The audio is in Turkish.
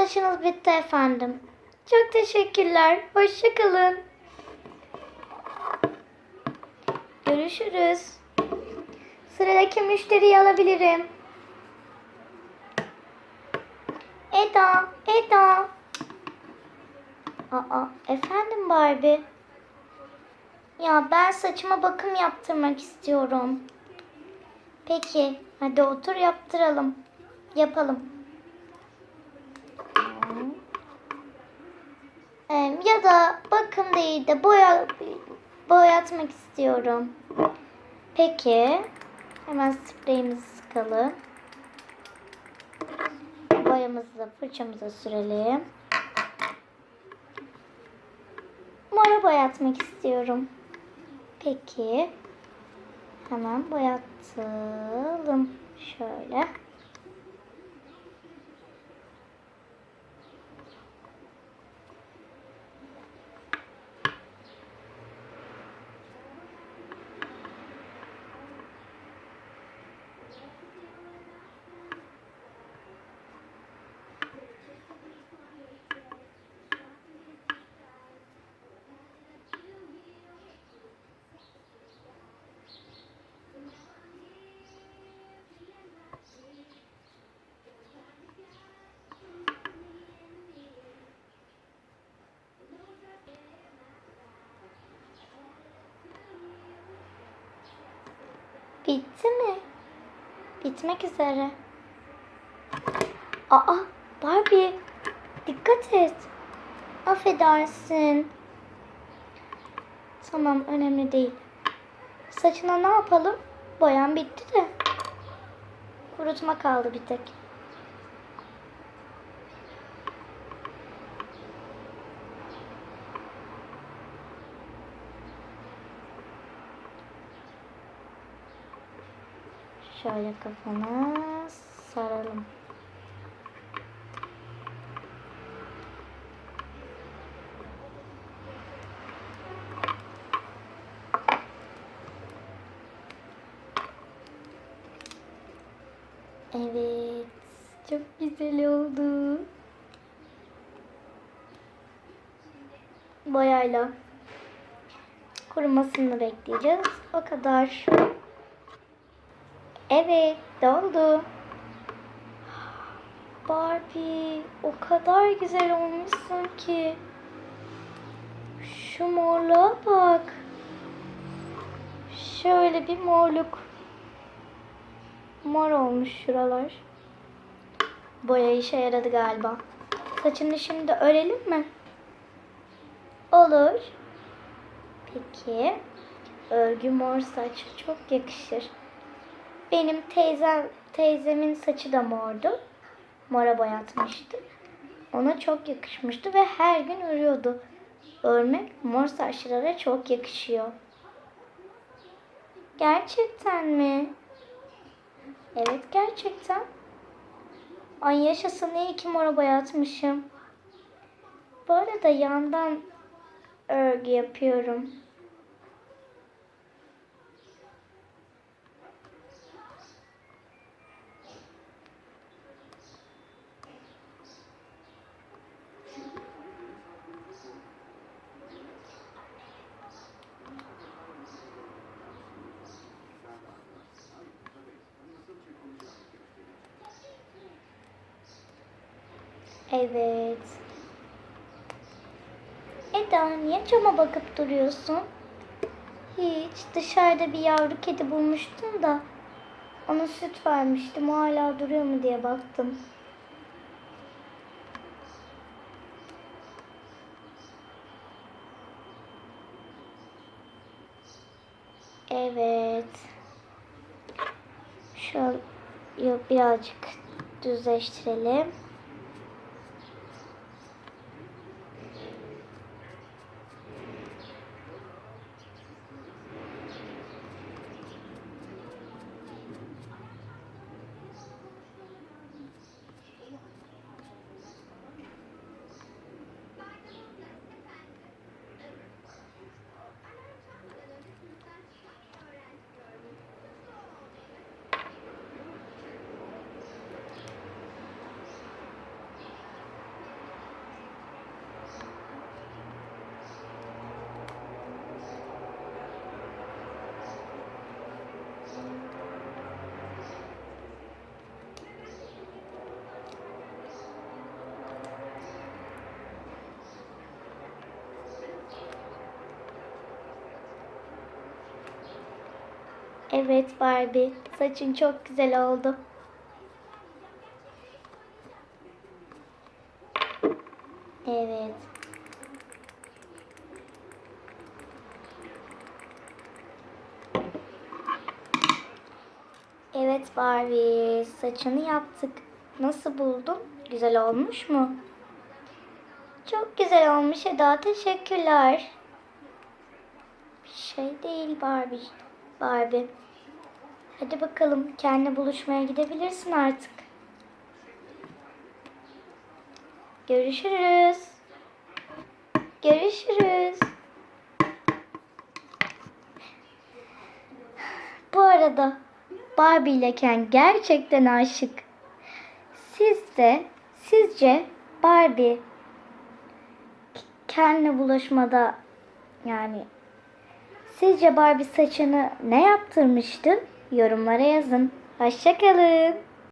Saçınız bitti efendim. Çok teşekkürler. Hoşçakalın. Görüşürüz. Sıradaki müşteriyi alabilirim. Eda, Eda. Aa, efendim Barbie. Ya ben saçıma bakım yaptırmak istiyorum. Peki, hadi otur yaptıralım. Yapalım. Ya da bakım değil de boya boyatmak istiyorum. Peki. Hemen spreyimizi sıkalım. Boyamızı da fırçamıza sürelim. Mora boyatmak istiyorum. Peki. Hemen boyatalım. Şöyle. Bitti mi? Bitmek üzere. Aa, Barbie. Dikkat et. Affedersin. Tamam, önemli değil. Saçına ne yapalım? Boyan bitti de. Kurutma kaldı bir tek. Şöyle kafana saralım. Evet, çok güzel oldu. Boyayla kurumasını bekleyeceğiz. O kadar. Evet, doldu. Barbie, o kadar güzel olmuşsun ki. Şu morluğa bak. Şöyle bir morluk. Mor olmuş şuralar. Boya işe yaradı galiba. Saçını şimdi örelim mi? Olur. Peki. Örgü mor saç çok yakışır. Benim teyzem teyzemin saçı da mordu. Mora boyatmıştı. Ona çok yakışmıştı ve her gün örüyordu. Örmek mor saçlara çok yakışıyor. Gerçekten mi? Evet gerçekten. Ay yaşasın iyi ki mora boyatmışım. Bu arada yandan örgü yapıyorum. Evet. Eda niye cama bakıp duruyorsun? Hiç. Dışarıda bir yavru kedi bulmuştum da ona süt vermiştim. Hala duruyor mu diye baktım. Evet. Şöyle birazcık düzleştirelim. Evet Barbie, saçın çok güzel oldu. Evet. Evet Barbie, saçını yaptık. Nasıl buldun? Güzel olmuş mu? Çok güzel olmuş Eda, teşekkürler. Bir şey değil Barbie. Barbie. Hadi bakalım kendi buluşmaya gidebilirsin artık. Görüşürüz. Görüşürüz. Bu arada Barbie ile Ken gerçekten aşık. Siz de sizce Barbie Ken'le buluşmada yani sizce Barbie saçını ne yaptırmıştı? Yorumlara yazın. Hoşçakalın.